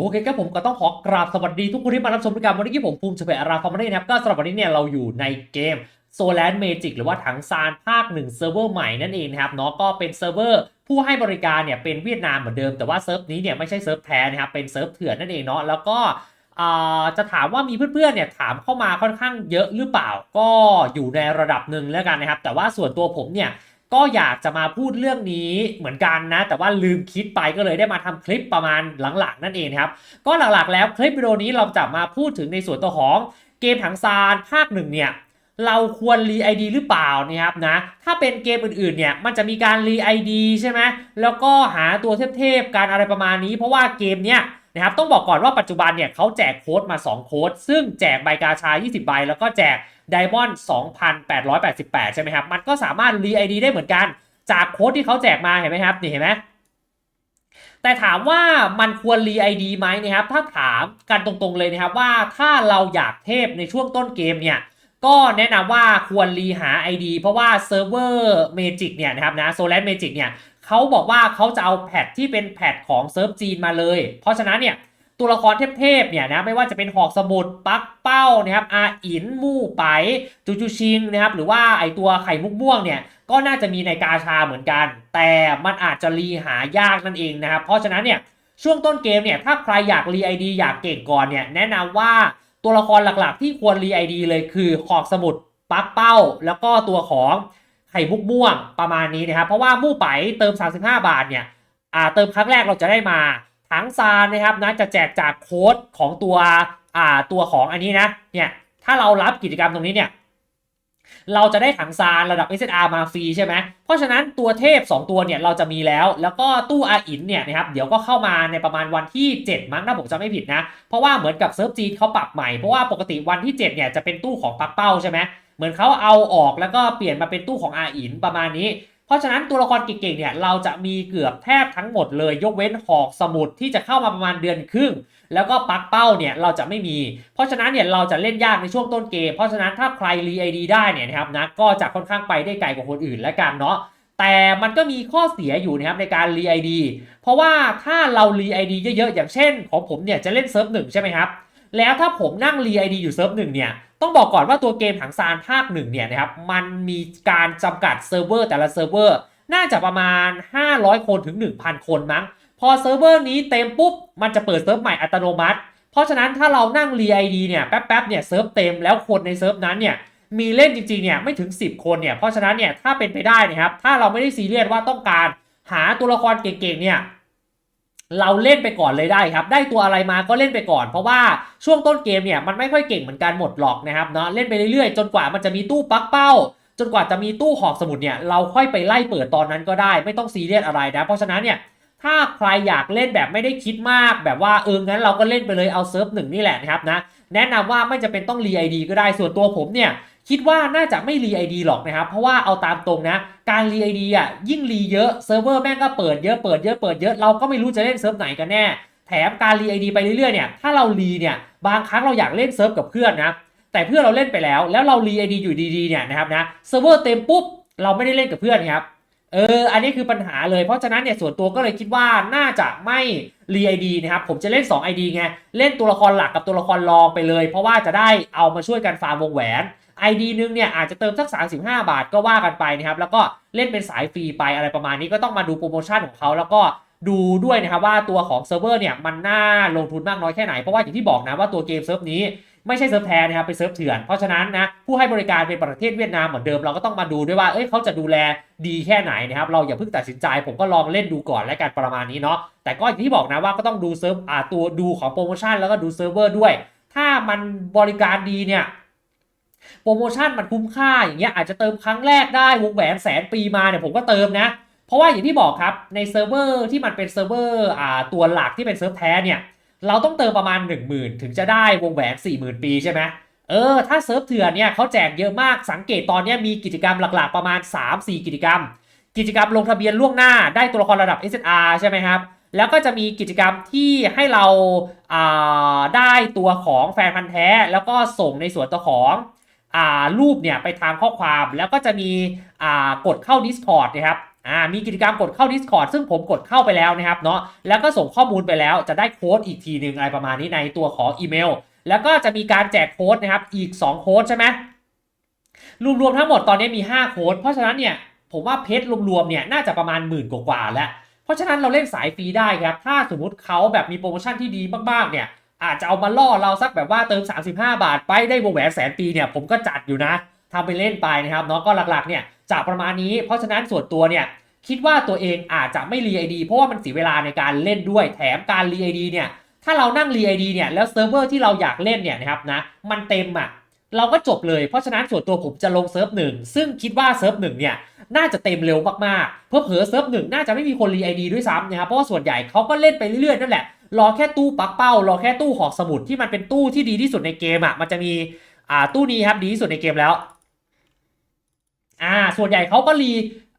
โอเคครับผมก็ต้องขอกราบสวัสดีทุกคนที่มารับชมรายการวันนี้ผมภูมิเฉพอาราฟอร์มารีนะครับก็สำหรับวันนี้เนี่ยเราอยู่ในเกมโซแลนด์เมจิกหรือว่าถังซานภาคหนึ่งเซิร์ฟเวอร์ใหม่นั่นเองนะครับเนาะก็เป็นเซิร์ฟเวอร์ผู้ให้บริการเนี่ยเป็นเวียดนามเหมือนเดิมแต่ว่าเซิร์ฟนี้เนี่ยไม่ใช่เซิร์ฟแท้นะครับเป็นเซิร์ฟเถื่อนนั่นเองเนาะแล้วก็จะถามว่ามีเพื่อนๆเนี่ยถามเข้ามาค่อนข้างเยอะหรือเปล่า ก็อยู่ในระดับหนึ่งแล้วกันนะครับแต่ว่าส่วนตัวผมเนี่ย ก็อยากจะมาพูดเรื่องนี้เหมือนกันนะ แต่ว่าลืมคิดไปก็เลยได้มาทำคลิปประมาณหลังๆ นั่นเองครับ ก็หลักๆแล้วคลิปวิดีโอนี้เราจะมาพูดถึงในส่วนตัวของเกมถังซานภาคหนึ่งเนี่ยเราควรรีไอดีหรือเปล่านะครับนะถ้าเป็นเกมอื่นๆเนี่ยมันจะมีการรีไอดีใช่ไหมแล้วก็หาตัวเทพๆการอะไรประมาณนี้ เพราะว่าเกมเนี้ย นะครับต้องบอกก่อนว่าปัจจุบันเนี่ยเขาแจกโค้ดมา 2 โค้ด ซึ่งแจกใบกาชา 20 ใบ แล้วก็แจกไดมอนด์2,888 ใช่ไหมครับ มันก็สามารถรีไอดีได้เหมือนกัน จากโค้ดที่เขาแจกมาเห็นไหมครับ นี่เห็นไหมแต่ถามว่ามันควรรีไอดีไหมนะครับ ถ้าถามกันตรงๆเลยนะครับว่าถ้าเราอยากเทพในช่วงต้นเกมเนี่ยก็แนะนำว่าควรรีหา ID เพราะว่าเซิร์ฟเวอร์เมจิกเนี่ยนะครับนะโซล a นเมจิกเนี่ย เขาบอกว่าเขาจะเอาแพทที่เป็นแพทของเซิร์ฟจีนมาเลย เพราะฉะนั้นเนี่ยตัวละครเทพๆเนี่ยนะไม่ว่าจะเป็นหอกสมุดปักเป้านะครับอาอินมู่ไปจูจูชิงนะครับหรือว่าไอตัวไข่มุกม่วงเนี่ยก็น่าจะมีในกาชาเหมือนกัน แต่มันอาจจะรีหายากนั่นเองนะครับเพราะฉะนั้นเนี่ยช่วงต้นเกมเนี่ยถ้าใครอยากรีไอดีอยากเก่งก่อนเนี่ยแนะนำว่าตัวละครหลักๆ ที่ควรรีไอดีเลยคือหอกสมุดปักเป้า แล้วก็ตัวของ ข่มุกม่วงประมาณนี้นะครับ เพราะว่ามู่ไปเติม 35 บาทเนี่ยอ่าเติมครั้งแรกเราจะได้มาทั้งซานนะครับนะจะแจกจากโค้ดของตัวอ่าตัวของอันนี้นะเนี่ยถ้าเรารับกิจกรรมตรงนี้เนี่ยเราจะได้ถังซานระดับ SSR มาฟรีใช่ไหม เพราะฉะนั้นตัวเทพ 2 ตัวเนี่ยเราจะมีแล้ว แล้วก็ตู้อาอินเนี่ยนะครับเดี๋ยวก็เข้ามาในประมาณวันที่ 7 มั้งถ้าผมจำไม่ผิดนะ เพราะว่าเหมือนกับเซิร์ฟจีนเขาปรับใหม่ เพราะว่าปกติวันที่ 7 เนี่ยจะเป็นตู้ของปักเป้าใช่ไหม เหมือนเขาเอาออกแล้วก็เปลี่ยนมาเป็นตู้ของอาอินประมาณนี้ เพราะฉะนั้นตัวละครเก่งๆเนี่ยเราจะมีเกือบแทบทั้งหมดเลย ยกเว้นหอกสมุดที่จะเข้ามาประมาณเดือนครึ่ง แล้วก็ปักเป้าเนี่ยเราจะไม่มี เพราะฉะนั้นเนี่ยเราจะเล่นยากในช่วงต้นเกม เพราะฉะนั้นถ้าใครรีไอดีได้เนี่ยนะครับนะก็จะค่อนข้างไปได้ไกลกว่าคนอื่นแล้วกันเนาะแต่มันก็มีข้อเสียอยู่นะครับในการรีไอดีเพราะว่าถ้าเรารีไอดีเยอะๆอย่างเช่น ของผมเนี่ยจะเล่นเซิร์ฟหนึ่งใช่ไหมครับแล้วถ้าผมนั่งรีไอดีอยู่เซิร์ฟหนึ่งเนี่ย ต้องบอกก่อนว่าตัวเกมถังซานภาคหนึ่งเนี่ยนะครับมันมีการจำกัดเซิร์ฟเวอร์แต่ละเซิร์ฟเวอร์น่าจะประมาณ 500 คนถึง 1,000 คนมั้ง พอเซิร์ฟเวอร์นี้เต็มปุ๊บ มันจะเปิดเซิร์ฟใหม่อัตโนมัติ เพราะฉะนั้นถ้าเรานั่งรีไอดีเนี่ยแป๊บๆเนี่ยเซิร์ฟเต็มแล้วคนในเซิร์ฟนั้นเนี่ยมีเล่นจริงๆเนี่ยไม่ถึง 10 คนเนี่ยเพราะฉะนั้นเนี่ยถ้าเป็นไปได้นะครับถ้าเราไม่ได้ซีเรียสว่าต้องการหาตัวละครเก่งๆเนี่ย เราเล่นไปก่อนเลยได้ครับ ได้ตัวอะไรมาก็เล่นไปก่อน เพราะว่าช่วงต้นเกมเนี่ยมันไม่ค่อยเก่งเหมือนกันหมดหรอกนะครับเนาะเล่นไปเรื่อยๆ จนกว่ามันจะมีตู้ปักเป้า จนกว่าจะมีตู้หอกสมุดเนี่ยเราค่อยไปไล่เปิดตอนนั้นก็ได้ ไม่ต้องซีเรียสอะไรนะเพราะฉะนั้นเนี่ย ถ้าใครอยากเล่นแบบไม่ได้คิดมากแบบว่าเอองั้นเราก็เล่นไปเลยเอาเซิร์ฟหนึ่งนี่แหละนะครับนะแนะนำว่าไม่จะเป็นต้องรีไอดีก็ได้ส่วนตัวผมเนี่ยคิดว่าน่าจะไม่รีไอดีหรอกนะครับ เพราะว่าเอาตามตรงนะ การรีไอดีอะยิ่งรีเยอะเซิร์ฟเวอร์แม่งก็เปิดเยอะเปิดเยอะเปิดเยอะเราก็ไม่รู้จะเล่นเซิร์ฟไหนกันแน่ แถมการรีไอดีไปเรื่อยๆเนี่ยถ้าเรารีเนี่ยบางครั้งเราอยากเล่นเซิร์ฟกับเพื่อนนะแต่เพื่อนเราเล่นไปแล้ว แล้วเรารีไอดีอยู่ดีๆเนี่ยนะครับนะเซิร์ฟเวอร์เต็มปุ๊บเราไม่ได้เล่นกับเพื่อนครับ เออ อันนี้คือปัญหาเลย เพราะฉะนั้นเนี่ยส่วนตัวก็เลยคิดว่าน่าจะไม่รีไอดีนะครับ ผมจะเล่น 2 ID ไง เล่นตัวละครหลักกับตัวละครรองไปเลย เพราะว่าจะได้เอามาช่วยกันฟาร์มวงแหวน ID นึงเนี่ยอาจจะเติมสัก 35 บาทก็ว่ากันไปนะครับ แล้วก็เล่นเป็นสายฟรีไปอะไรประมาณนี้ก็ต้องมาดูโปรโมชั่นของเขาแล้วก็ดูด้วยนะครับว่าตัวของเซิร์ฟเวอร์เนี่ยมันน่าลงทุนมากน้อยแค่ไหน เพราะว่าอย่างที่บอกนะว่าตัวเกมเซิร์ฟนี้ ไม่ใช่เซิร์ฟแท้นะครับเป็นเซิร์ฟเถื่อนเพราะฉะนั้นนะผู้ให้บริการเป็นประเทศเวียดนามเหมือนเดิมเราก็ต้องมาดูด้วยว่าเอ้ยเขาจะดูแลดีแค่ไหนนะครับเราอย่าเพิ่งตัดสินใจ ผมก็ลองเล่นดูก่อนและกันประมาณนี้เนาะแต่ก็อย่างที่บอกนะว่าก็ต้องดูเซิร์ฟอ่าตัวดูของโปรโมชั่นแล้วก็ดูเซิร์ฟเวอร์ด้วย ถ้ามันบริการดีเนี่ยโปรโมชั่นมันคุ้มค่าอย่างเงี้ยอาจจะเติมครั้งแรกได้วงแหวนแสนปีมาเนี่ยผมก็เติมนะเพราะว่าอย่างที่บอกครับในเซิร์ฟเวอร์ที่มันเป็นเซิร์ฟเวอร์อ่าตัวหลักที่เป็นเซิร์ฟแท้เนี่ย เราต้องเติมประมาณ 1 0,000 ถึงจะได้วงแหวน 40,000 ปีใช่ไหมเออ ถ้าเซิร์ฟเถื่อนเนี่ยเขาแจกเยอะมากสังเกตตอนนี้มีกิจกรรมหลักๆประมาณ 3-4 กิจกรรม กิจกรรมลงทะเบียนล่วงหน้าได้ตัวละครระดับ SSR ใช่ไหมครับ แล้วก็จะมีกิจกรรมที่ให้เราาได้ตัวของแฟนพันธ์แท้ แล้วก็ส่งในส่วนตัวของอรูปเนี่ยไปทางข้อความแล้วก็จะมีกดเข้า Discord นะครับ อ่ามีกิจกรรมกดเข้า Discord ซึ่งผมกดเข้าไปแล้วนะครับเนาะแล้วก็ส่งข้อมูลไปแล้วจะได้โค้ดอีกทีหนึ่งอะไรประมาณนี้ในตัวของอีเมล แล้วก็จะมีการแจกโค้ดนะครับอีก 2 โค้ดใช่ไหมรวมๆทั้งหมดตอนนี้มี 5 โค้ดเพราะฉะนั้นเนี่ยผมว่าเพชรรวมๆเนี่ยน่าจะประมาณหมื่นกว่าๆแล้ว เพราะฉะนั้นเราเล่นสายฟรีได้ครับ ถ้าสมมุติเขาแบบมีโปรโมชั่นที่ดีมากๆเนี่ยอาจจะเอามาล่อเราสักแบบว่าเติม 35 บาทไปได้วงแหวนแสนปีเนี่ยผมก็จัดอยู่นะทำไปเล่นไปนะครับเนาะก็หลักๆเนี่ย จะประมาณนี้ เพราะฉะนั้นส่วนตัวเนี่ยคิดว่าตัวเองอาจจะไม่รีไอดีเพราะว่ามันเสียเวลาในการเล่นด้วยแถมการรีไอดีเนี่ยถ้าเรานั่งรีไอดีเนี่ยแล้วเซิร์ฟเวอร์ที่เราอยากเล่นเนี่ยนะครับนะมันเต็มอะเราก็จบเลยเพราะฉะนั้นส่วนตัวผมจะลงเซิร์ฟหนึ่งซึ่งคิดว่าเซิร์ฟหนึ่งเนี่ยน่าจะเต็มเร็วมากๆ เพื่อเผอเซิร์ฟหนึ่งน่าจะไม่มีคนรีไอดีด้วยซ้ำนะครับเพราะว่าส่วนใหญ่เขาก็เล่นไปเรื่อยๆนั่นแหละรอแค่ตู้ปักเป้ารอแค่ตู้หอกสมุดที่มันเป็นตู้ที่ดีที่สุดในเกมอะมันจะมีอ่าตู้นี้ครับดีที่สุดในเกมแล้ว ส่วนใหญ่เขาก็รี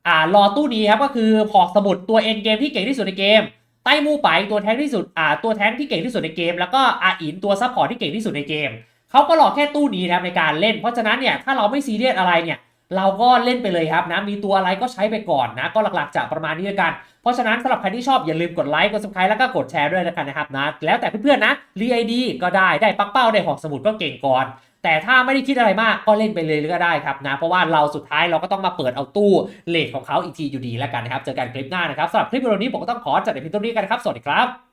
อ่ารอตู้นี้ครับก็คือหอกสมุดตัวเอ็นเกมที่เก่งที่สุดในเกมไต้มูไปตัวแทงที่สุดอ่าตัวแทงที่เก่งที่สุดในเกม แล้วก็อาอินตัวซัพพอร์ตที่เก่งที่สุดในเกมเขาก็รอแค่ตู้นี้นะครับในการเล่น เพราะฉะนั้นเนี่ยถ้าเราไม่ซีเรียสอะไรเนี่ยเราก็เล่นไปเลยครับนะมีตัวอะไรก็ใช้ไปก่อนนะก็หลักๆจะประมาณนี้แล้วกัน เพราะฉะนั้นสำหรับใครที่ชอบอย่าลืมกดไลค์กด subscribe แล้วก็กดแชร์ด้วยแล้วกันนะครับนะแล้วแต่เพื่อนๆนะรีไอดีก็ได้ได้ปักเป้าได้หอกสมุดก็เก่งก่อน แต่ถ้าไม่ได้คิดอะไรมากก็เล่นไปเลยก็ได้ครับนะ เพราะว่าเราสุดท้ายเราก็ต้องมาเปิดเอาตู้เลทของเขาอีกทีอยู่ดีแล้วกันนะครับ เจอกันคลิปหน้านะครับสำหรับคลิปวิดีโอนี้ผมก็ต้องขอจัดในพียงเท่านี้กันครับ สวัสดีครับ